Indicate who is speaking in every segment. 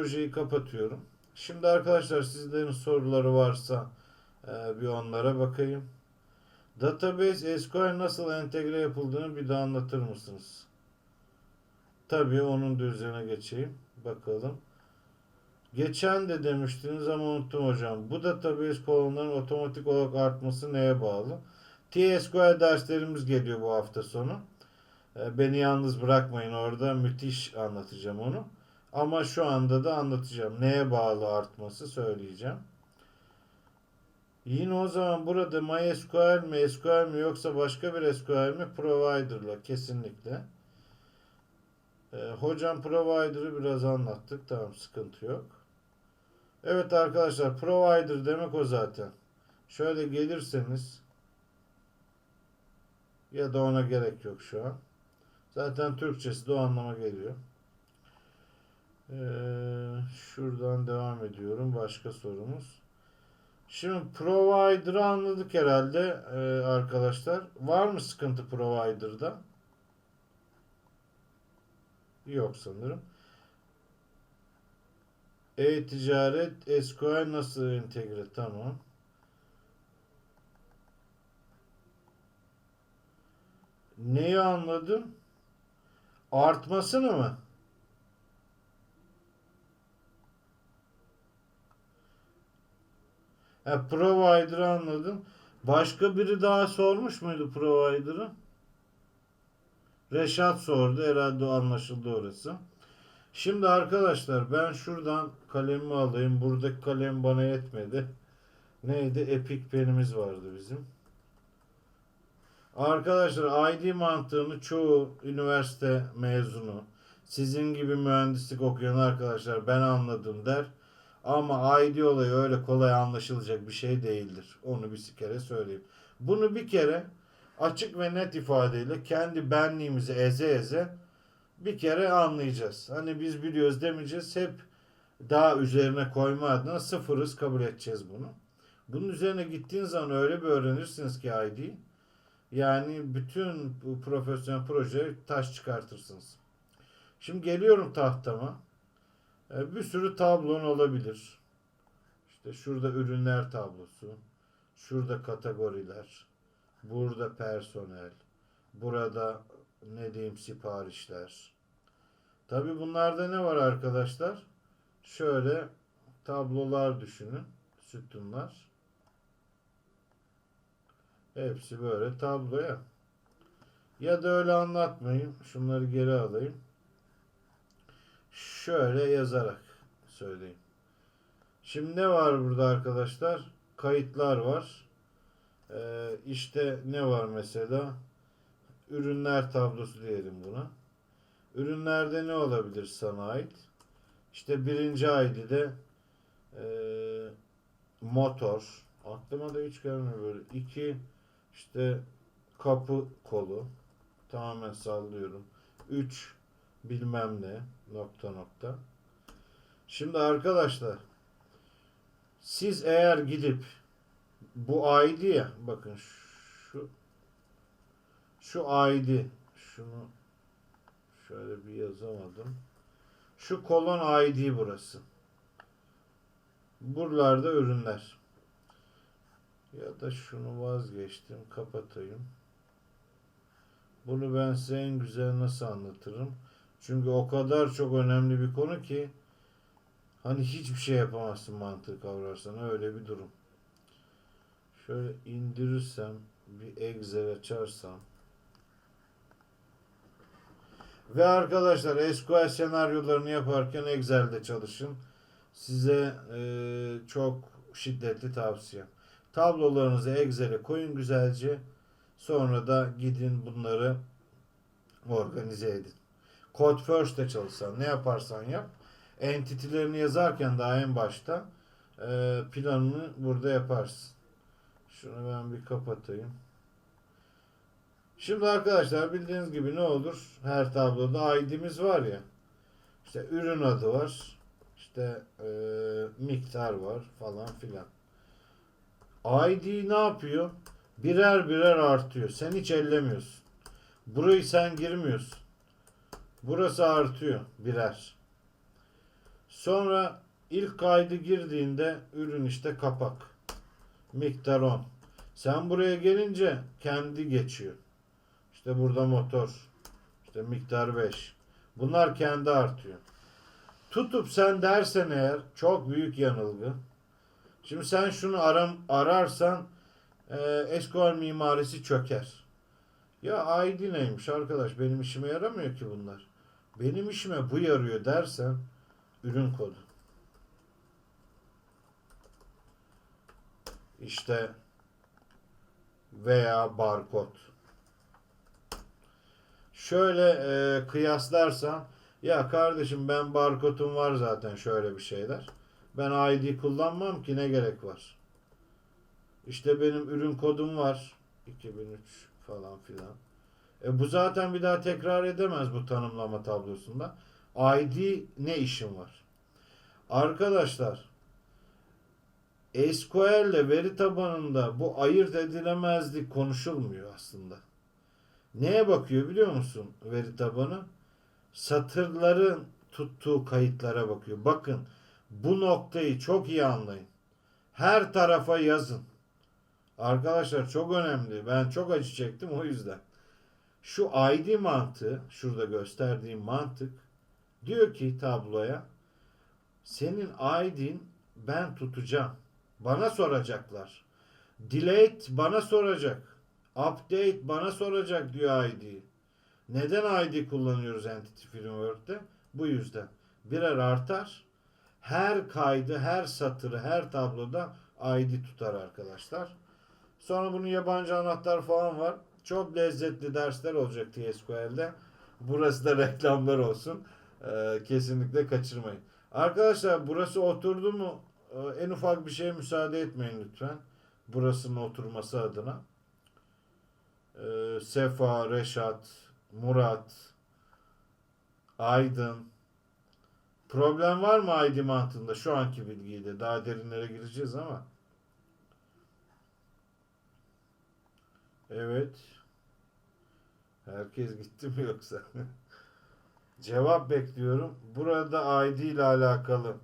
Speaker 1: projeyi kapatıyorum. Şimdi arkadaşlar sizlerin soruları varsa e, bir onlara bakayım. Database SQL nasıl entegre yapıldığını bir daha anlatır mısınız? Tabii onun da üzerine geçeyim. Bakalım. Geçen de demiştiniz ama unuttum hocam. Bu database kolonların otomatik olarak artması neye bağlı? TSQL derslerimiz geliyor bu hafta sonu. E, Beni yalnız bırakmayın orada. Müthiş anlatacağım onu. Ama şu anda da anlatacağım. Neye bağlı artması söyleyeceğim. Yine o zaman burada MySQL mi, SQL mi yoksa başka bir SQL mi? Provider'la kesinlikle. Ee, hocam provider'ı biraz anlattık. Tamam sıkıntı yok. Evet arkadaşlar provider demek o zaten. Şöyle gelirseniz ya da ona gerek yok şu an. Zaten Türkçesi de o anlama geliyor. Ee, şuradan devam ediyorum. Başka sorumuz. Şimdi provider'ı anladık herhalde ee, arkadaşlar. Var mı sıkıntı provider'da? Yok sanırım. E-ticaret SQL nasıl entegre? Tamam. Neyi anladım? Artmasını mı? Ha, provider'ı anladım. Başka biri daha sormuş muydu provider'ı? Reşat sordu. Herhalde anlaşıldı orası. Şimdi arkadaşlar ben şuradan kalemimi alayım. Buradaki kalem bana yetmedi. Neydi? Epic penimiz vardı bizim. Arkadaşlar ID mantığını çoğu üniversite mezunu, sizin gibi mühendislik okuyan arkadaşlar ben anladım der. Ama ID olayı öyle kolay anlaşılacak bir şey değildir. Onu bir kere söyleyeyim. Bunu bir kere açık ve net ifadeyle kendi benliğimizi eze eze bir kere anlayacağız. Hani biz biliyoruz demeyeceğiz. Hep daha üzerine koyma adına sıfırız kabul edeceğiz bunu. Bunun üzerine gittiğin zaman öyle bir öğrenirsiniz ki ID'yi. Yani bütün bu profesyonel proje taş çıkartırsınız. Şimdi geliyorum tahtama. E, Bir sürü tablon olabilir. İşte şurada ürünler tablosu. Şurada kategoriler. Burada personel. Burada ne diyeyim siparişler. Tabi bunlarda ne var arkadaşlar? Şöyle tablolar düşünün. Sütunlar. Hepsi böyle tabloya. Ya da öyle anlatmayayım. Şunları geri alayım. Şöyle yazarak söyleyeyim. Şimdi ne var burada arkadaşlar? Kayıtlar var. Ee, işte ne var mesela? Ürünler tablosu diyelim buna. Ürünlerde ne olabilir sana ait? İşte birinci ID'de e, motor. Aklıma da hiç gelmiyor böyle. İki işte kapı kolu. Tamamen sallıyorum. Üç bilmem ne nokta nokta. Şimdi arkadaşlar siz eğer gidip bu ID ya bakın şu şu ID şunu şöyle bir yazamadım. Şu kolon ID burası. Buralarda ürünler. Ya da şunu vazgeçtim. Kapatayım. Bunu ben size en güzel nasıl anlatırım? Çünkü o kadar çok önemli bir konu ki hani hiçbir şey yapamazsın mantığı kavrarsan öyle bir durum. Şöyle indirirsem bir Excel açarsam ve arkadaşlar SQL senaryolarını yaparken Excel'de çalışın. Size e, çok şiddetli tavsiye. Tablolarınızı Excel'e koyun güzelce. Sonra da gidin bunları organize edin. Code First'te çalışsan ne yaparsan yap. Entity'lerini yazarken daha en başta e, planını burada yaparsın. Şunu ben bir kapatayım. Şimdi arkadaşlar bildiğiniz gibi ne olur? Her tabloda ID'miz var ya. İşte ürün adı var. İşte e, miktar var falan filan. ID ne yapıyor? Birer birer artıyor. Sen hiç ellemiyorsun. Burayı sen girmiyorsun. Burası artıyor birer. Sonra ilk kaydı girdiğinde ürün işte kapak. Miktar 10. Sen buraya gelince kendi geçiyor. İşte burada motor. İşte miktar 5. Bunlar kendi artıyor. Tutup sen dersen eğer çok büyük yanılgı. Şimdi sen şunu aram, ararsan e, SQL mimarisi çöker. Ya ID neymiş arkadaş benim işime yaramıyor ki bunlar. Benim işime bu yarıyor dersen ürün kodu. İşte veya barkod. Şöyle e, kıyaslarsan ya kardeşim ben barkodum var zaten şöyle bir şeyler. Ben ID kullanmam ki ne gerek var. İşte benim ürün kodum var. 2003 falan filan. E bu zaten bir daha tekrar edemez bu tanımlama tablosunda. ID ne işin var? Arkadaşlar SQL ile veri tabanında bu ayırt edilemezlik konuşulmuyor aslında. Neye bakıyor biliyor musun veri tabanı? Satırların tuttuğu kayıtlara bakıyor. Bakın bu noktayı çok iyi anlayın. Her tarafa yazın. Arkadaşlar çok önemli. Ben çok acı çektim o yüzden. Şu ID mantığı, şurada gösterdiğim mantık diyor ki tabloya senin ID'in ben tutacağım. Bana soracaklar. Delete bana soracak. Update bana soracak diyor ID. Neden ID kullanıyoruz Entity Framework'te? Bu yüzden. Birer artar. Her kaydı, her satırı, her tabloda ID tutar arkadaşlar. Sonra bunun yabancı anahtar falan var. Çok lezzetli dersler olacak TSQL'de. Burası da reklamlar olsun. Ee, kesinlikle kaçırmayın. Arkadaşlar burası oturdu mu ee, en ufak bir şeye müsaade etmeyin lütfen. Burasının oturması adına. Ee, Sefa, Reşat, Murat, Aydın. Problem var mı ID mantığında şu anki bilgiyle? Daha derinlere gireceğiz ama. Evet. Herkes gitti mi yoksa? Cevap bekliyorum. Burada ID ile alakalı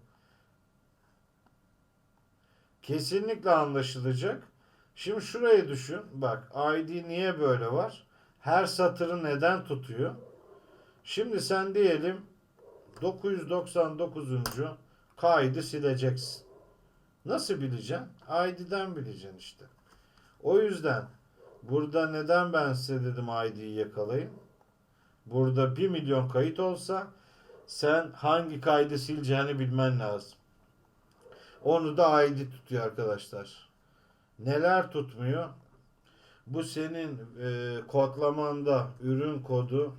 Speaker 1: kesinlikle anlaşılacak. Şimdi şurayı düşün. Bak ID niye böyle var? Her satırı neden tutuyor? Şimdi sen diyelim 999. kaydı sileceksin. Nasıl bileceksin? ID'den bileceksin işte. O yüzden burada neden ben size dedim ID'yi yakalayın? Burada 1 milyon kayıt olsa sen hangi kaydı sileceğini bilmen lazım. Onu da ID tutuyor arkadaşlar. Neler tutmuyor? Bu senin e, kodlamanda ürün kodu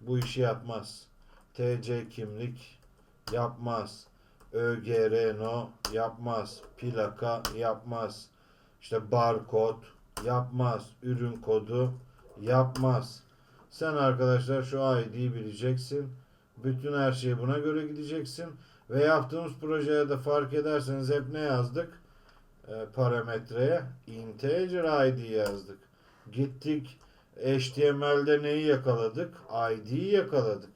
Speaker 1: bu işi yapmaz. TC kimlik yapmaz. ÖGR no yapmaz. Plaka yapmaz. İşte barkod yapmaz. Ürün kodu yapmaz. Sen arkadaşlar şu ID'yi bileceksin. Bütün her şeyi buna göre gideceksin. Ve yaptığımız projeye de fark ederseniz hep ne yazdık? E, parametreye integer id yazdık. Gittik HTML'de neyi yakaladık? ID'yi yakaladık.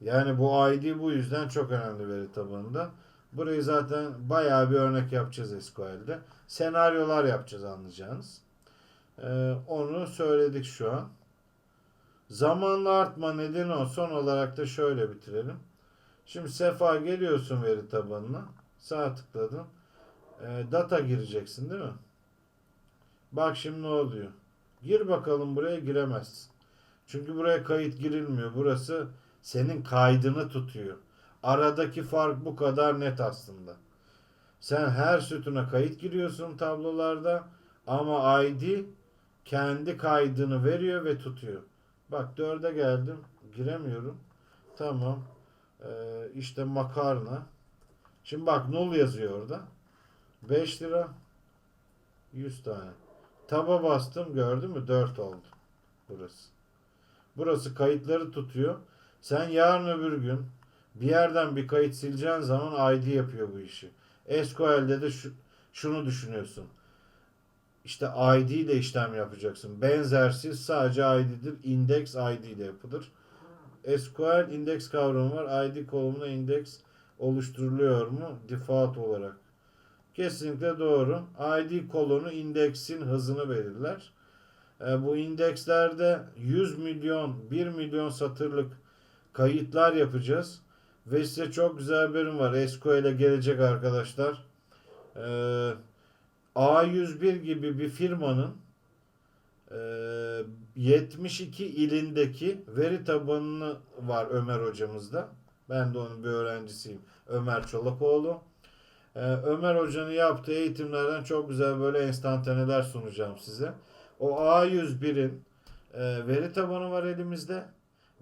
Speaker 1: Yani bu ID bu yüzden çok önemli veri tabanında. Burayı zaten bayağı bir örnek yapacağız SQL'de. Senaryolar yapacağız anlayacağınız. Ee, onu söyledik şu an. Zamanla artma nedeni o. Son olarak da şöyle bitirelim. Şimdi Sefa geliyorsun veri tabanına. Sağ tıkladın. E, data gireceksin değil mi? Bak şimdi ne oluyor. Gir bakalım buraya giremezsin. Çünkü buraya kayıt girilmiyor. Burası senin kaydını tutuyor. Aradaki fark bu kadar net aslında. Sen her sütuna kayıt giriyorsun tablolarda ama ID kendi kaydını veriyor ve tutuyor. Bak dörde geldim. Giremiyorum. Tamam. Ee, işte makarna. Şimdi bak null yazıyor orada. 5 lira 100 tane. Taba bastım gördün mü? 4 oldu. Burası. Burası kayıtları tutuyor. Sen yarın öbür gün bir yerden bir kayıt sileceğin zaman ID yapıyor bu işi. SQL'de de şu, şunu düşünüyorsun. İşte ID ile işlem yapacaksın. Benzersiz sadece ID'dir. Index ID ile yapılır. SQL index kavramı var. ID kolumuna index oluşturuluyor mu? Default olarak. Kesinlikle doğru. ID kolonu indeksin hızını belirler. E, bu indekslerde 100 milyon, 1 milyon satırlık kayıtlar yapacağız. Ve size çok güzel haberim var. SQL'e gelecek arkadaşlar. E, A101 gibi bir firmanın e, 72 ilindeki veri tabanını var Ömer hocamızda. Ben de onun bir öğrencisiyim. Ömer Çolakoğlu. Ee, Ömer Hoca'nın yaptığı eğitimlerden çok güzel böyle enstantaneler sunacağım size. O A101'in e, veri tabanı var elimizde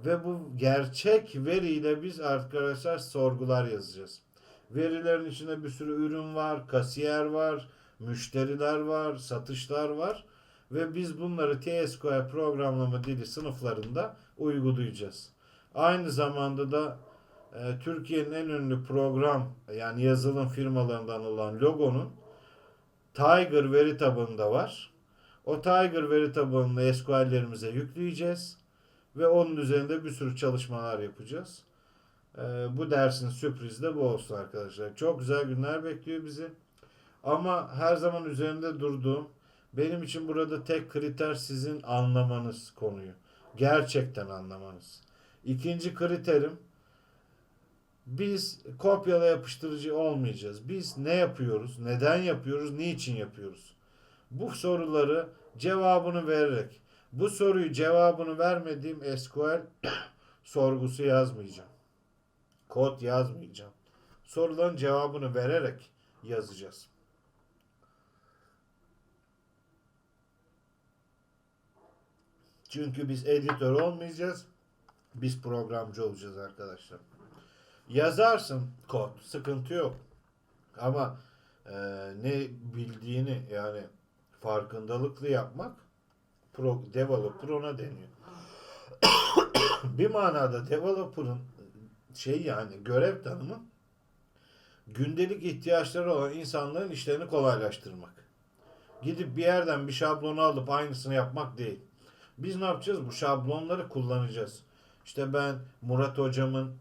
Speaker 1: ve bu gerçek veriyle biz arkadaşlar sorgular yazacağız. Verilerin içinde bir sürü ürün var, kasiyer var, müşteriler var, satışlar var ve biz bunları TSQL programlama dili sınıflarında uygulayacağız. Aynı zamanda da e, Türkiye'nin en ünlü program yani yazılım firmalarından olan Logo'nun Tiger veri tabanında var. O Tiger veri tabanını SQL'lerimize yükleyeceğiz ve onun üzerinde bir sürü çalışmalar yapacağız. E, bu dersin sürprizi de bu olsun arkadaşlar. Çok güzel günler bekliyor bizi. Ama her zaman üzerinde durduğum benim için burada tek kriter sizin anlamanız konuyu. Gerçekten anlamanız. İkinci kriterim biz kopyala yapıştırıcı olmayacağız. Biz ne yapıyoruz? Neden yapıyoruz? Niçin yapıyoruz? Bu soruları cevabını vererek bu soruyu cevabını vermediğim SQL sorgusu yazmayacağım. Kod yazmayacağım. Soruların cevabını vererek yazacağız. Çünkü biz editör olmayacağız. Biz programcı olacağız arkadaşlar. Yazarsın kod. Sıkıntı yok. Ama e, ne bildiğini yani farkındalıklı yapmak pro, developer ona deniyor. bir manada developer'ın şey yani görev tanımı gündelik ihtiyaçları olan insanların işlerini kolaylaştırmak. Gidip bir yerden bir şablonu alıp aynısını yapmak değil. Biz ne yapacağız? Bu şablonları kullanacağız. İşte ben Murat hocamın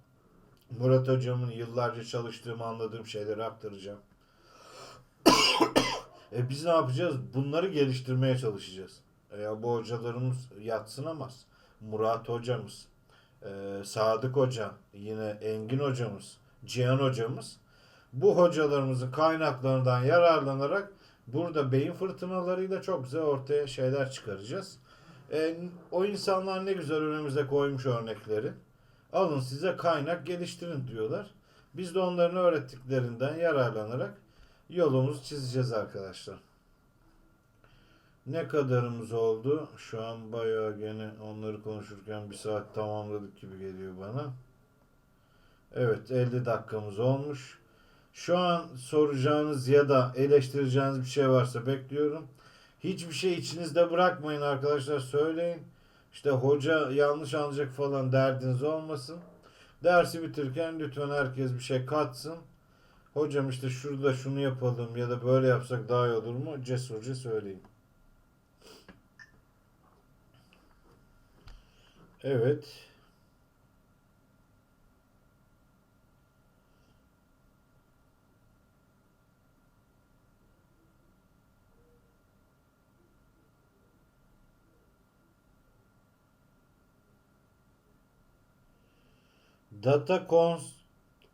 Speaker 1: Murat hocamın yıllarca çalıştığımı anladığım şeyleri aktaracağım. e biz ne yapacağız? Bunları geliştirmeye çalışacağız. Ya bu hocalarımız yatsınamaz. Murat hocamız, e, Sadık hoca, yine Engin hocamız, Cihan hocamız bu hocalarımızın kaynaklarından yararlanarak burada beyin fırtınalarıyla çok güzel ortaya şeyler çıkaracağız. E, o insanlar ne güzel önümüze koymuş örnekleri. Alın size kaynak geliştirin diyorlar. Biz de onların öğrettiklerinden yararlanarak yolumuzu çizeceğiz arkadaşlar. Ne kadarımız oldu? Şu an bayağı gene onları konuşurken bir saat tamamladık gibi geliyor bana. Evet 50 dakikamız olmuş. Şu an soracağınız ya da eleştireceğiniz bir şey varsa bekliyorum. Hiçbir şey içinizde bırakmayın arkadaşlar söyleyin. İşte hoca yanlış anlayacak falan derdiniz olmasın. Dersi bitirirken lütfen herkes bir şey katsın. Hocam işte şurada şunu yapalım ya da böyle yapsak daha iyi olur mu? Cesurca söyleyin. Evet. Data cons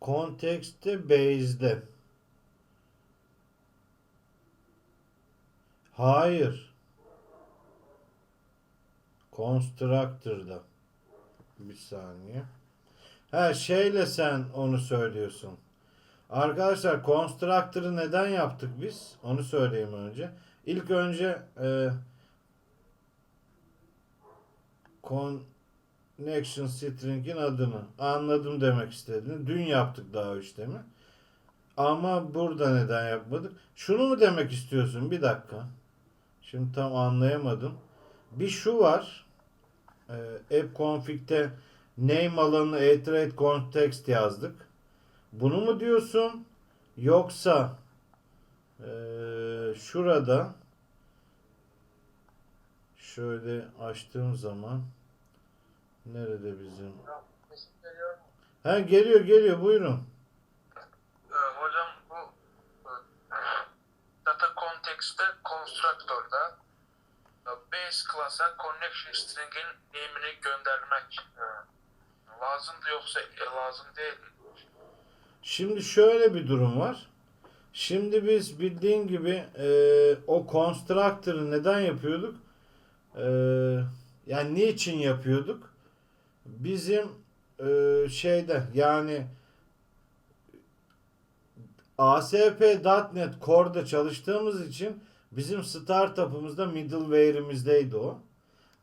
Speaker 1: kontekste base'de. Hayır. Constructor'da. Bir saniye. Ha şeyle sen onu söylüyorsun. Arkadaşlar Constructor'ı neden yaptık biz? Onu söyleyeyim önce. İlk önce e, Connection String'in adını anladım demek istediğini. Dün yaptık daha işlemi. Ama burada neden yapmadık? Şunu mu demek istiyorsun? Bir dakika. Şimdi tam anlayamadım. Bir şu var. Ee, app config'te name alanı iterate context yazdık. Bunu mu diyorsun? Yoksa e, şurada şöyle açtığım zaman nerede bizim? Ha geliyor geliyor buyurun.
Speaker 2: Ee, hocam bu e, data context'te constructor'da base class'a connection string'in name'ini göndermek e, lazımdı yoksa e, lazım değil.
Speaker 1: Şimdi şöyle bir durum var. Şimdi biz bildiğin gibi e, o constructor'ı neden yapıyorduk? E, yani niçin yapıyorduk? Bizim e, şeyde yani ASP.NET Core'da çalıştığımız için bizim startup'ımızda middleware'imizdeydi o.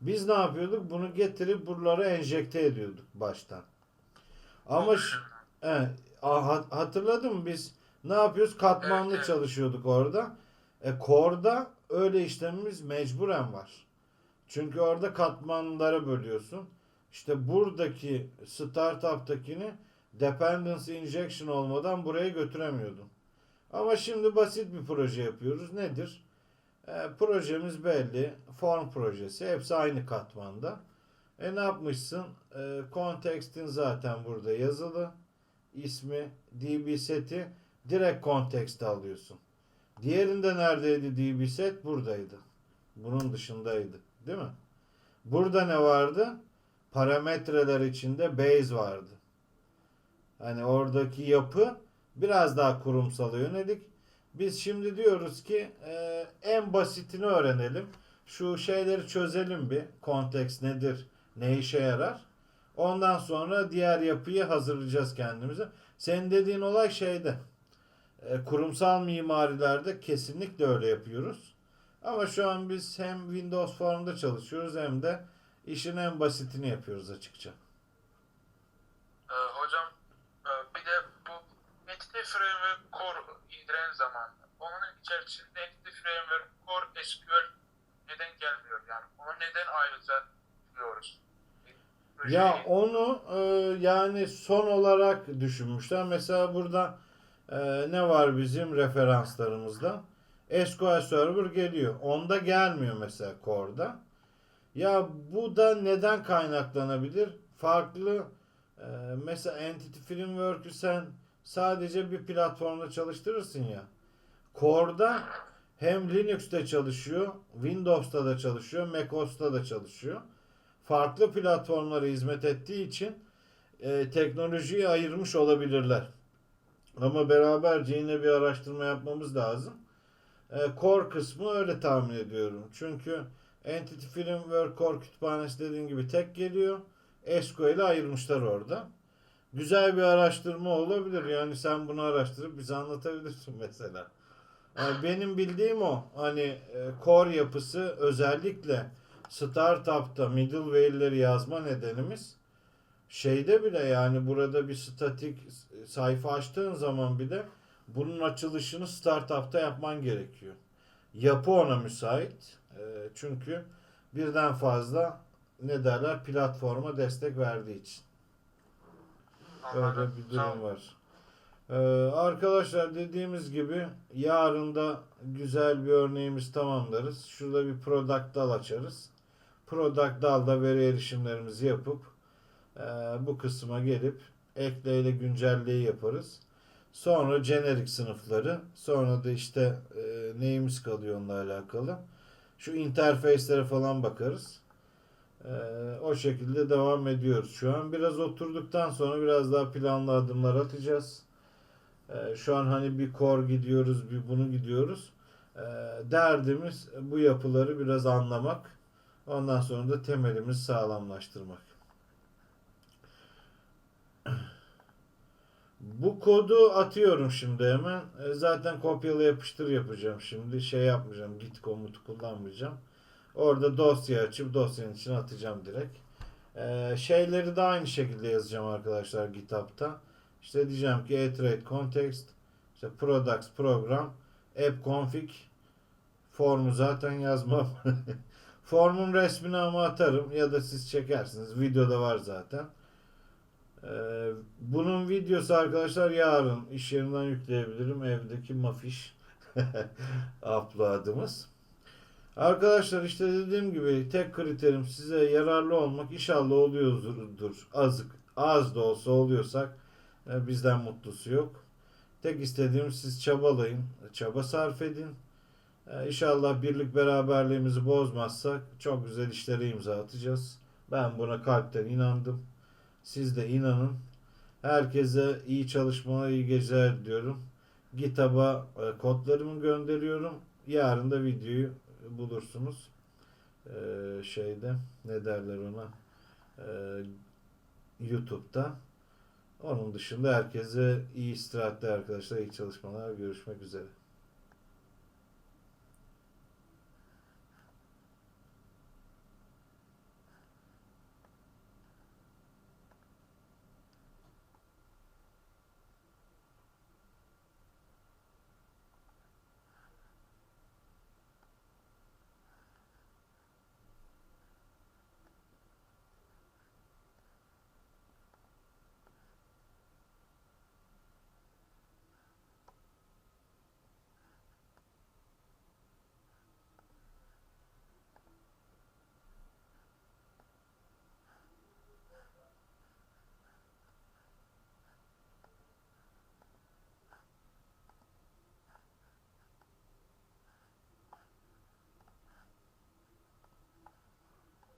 Speaker 1: Biz ne yapıyorduk? Bunu getirip buralara enjekte ediyorduk baştan. Ama hat- hatırladın mı biz ne yapıyoruz? Katmanlı
Speaker 2: Evet,
Speaker 1: çalışıyorduk orada. E Core'da öyle işlemimiz mecburen var. Çünkü orada katmanlara bölüyorsun. İşte buradaki startup'takini dependency injection olmadan buraya götüremiyordum. Ama şimdi basit bir proje yapıyoruz. Nedir? E, projemiz belli. Form projesi. Hepsi aynı katmanda. E ne yapmışsın? E, context'in zaten burada yazılı ismi, DB seti direkt kontekste alıyorsun. Diğerinde neredeydi DB set? Buradaydı. Bunun dışındaydı. Değil mi? Burada ne vardı? Parametreler içinde base vardı. Hani oradaki yapı biraz daha kurumsala yönelik. Biz şimdi diyoruz ki e, en basitini öğrenelim. Şu şeyleri çözelim bir. Konteks nedir? Ne işe yarar? Ondan sonra diğer yapıyı hazırlayacağız kendimize. Senin dediğin olay şeyde. e, kurumsal mimarilerde kesinlikle öyle yapıyoruz. Ama şu an biz hem Windows Form'da çalışıyoruz hem de işin en basitini yapıyoruz açıkça.
Speaker 2: E, hocam e, bir de bu Entity Framework Core indiren zaman onun içerisinde Entity Framework Core SQL neden gelmiyor yani? Onu neden ayrıca diyoruz?
Speaker 1: Ya onu e, yani son olarak düşünmüşler. Mesela burada e, ne var bizim referanslarımızda? SQL Server geliyor. Onda gelmiyor mesela Core'da. Ya bu da neden kaynaklanabilir? Farklı e, mesela Entity Framework'ü sen sadece bir platformda çalıştırırsın ya. Core'da hem Linux'te çalışıyor, Windows'ta da çalışıyor, macOS'ta da çalışıyor farklı platformlara hizmet ettiği için e, teknolojiyi ayırmış olabilirler. Ama beraberce yine bir araştırma yapmamız lazım. E, core kısmı öyle tahmin ediyorum. Çünkü Entity Framework Core kütüphanesi dediğim gibi tek geliyor. SQL'i ayırmışlar orada. Güzel bir araştırma olabilir. Yani sen bunu araştırıp bize anlatabilirsin mesela. Yani benim bildiğim o. Hani e, core yapısı özellikle startup'ta middleware'leri yazma nedenimiz şeyde bile yani burada bir statik sayfa açtığın zaman bile bunun açılışını startup'ta yapman gerekiyor. Yapı ona müsait. E, çünkü birden fazla ne derler platforma destek verdiği için. Öyle bir durum var. Ee, arkadaşlar dediğimiz gibi yarın da güzel bir örneğimiz tamamlarız. Şurada bir product dal açarız. Product dalda veri erişimlerimizi yapıp e, bu kısma gelip ekleyle güncelleyi yaparız. Sonra generic sınıfları. Sonra da işte e, neyimiz kalıyor onunla alakalı. Şu interface'lere falan bakarız. Ee, o şekilde devam ediyoruz. Şu an biraz oturduktan sonra biraz daha planlı adımlar atacağız. Ee, şu an hani bir core gidiyoruz, bir bunu gidiyoruz. Ee, derdimiz bu yapıları biraz anlamak. Ondan sonra da temelimizi sağlamlaştırmak. Bu kodu atıyorum şimdi hemen. Ee, zaten kopyala yapıştır yapacağım şimdi. Şey yapmayacağım. Git komutu kullanmayacağım. Orada dosya açıp dosyanın içine atacağım direkt. Ee, şeyleri de aynı şekilde yazacağım arkadaşlar GitHub'ta. İşte diyeceğim ki add context, işte products program, app config, formu zaten yazmam. Formun resmini ama atarım ya da siz çekersiniz. Videoda var zaten. Ee, bunun videosu arkadaşlar yarın iş yerinden yükleyebilirim. Evdeki mafiş upload'ımız. Arkadaşlar işte dediğim gibi tek kriterim size yararlı olmak. İnşallah oluyordur. Azık, az da olsa oluyorsak e, bizden mutlusu yok. Tek istediğim siz çabalayın. Çaba sarf edin. Ee, İnşallah birlik beraberliğimizi bozmazsak çok güzel işlere imza atacağız. Ben buna kalpten inandım. Siz de inanın. Herkese iyi çalışmalar, iyi geceler diliyorum. GitHub'a e, kodlarımı gönderiyorum. Yarın da videoyu bulursunuz. Ee, şeyde ne derler ona? Ee, YouTube'da. Onun dışında herkese iyi istirahatler arkadaşlar, iyi çalışmalar. Görüşmek üzere.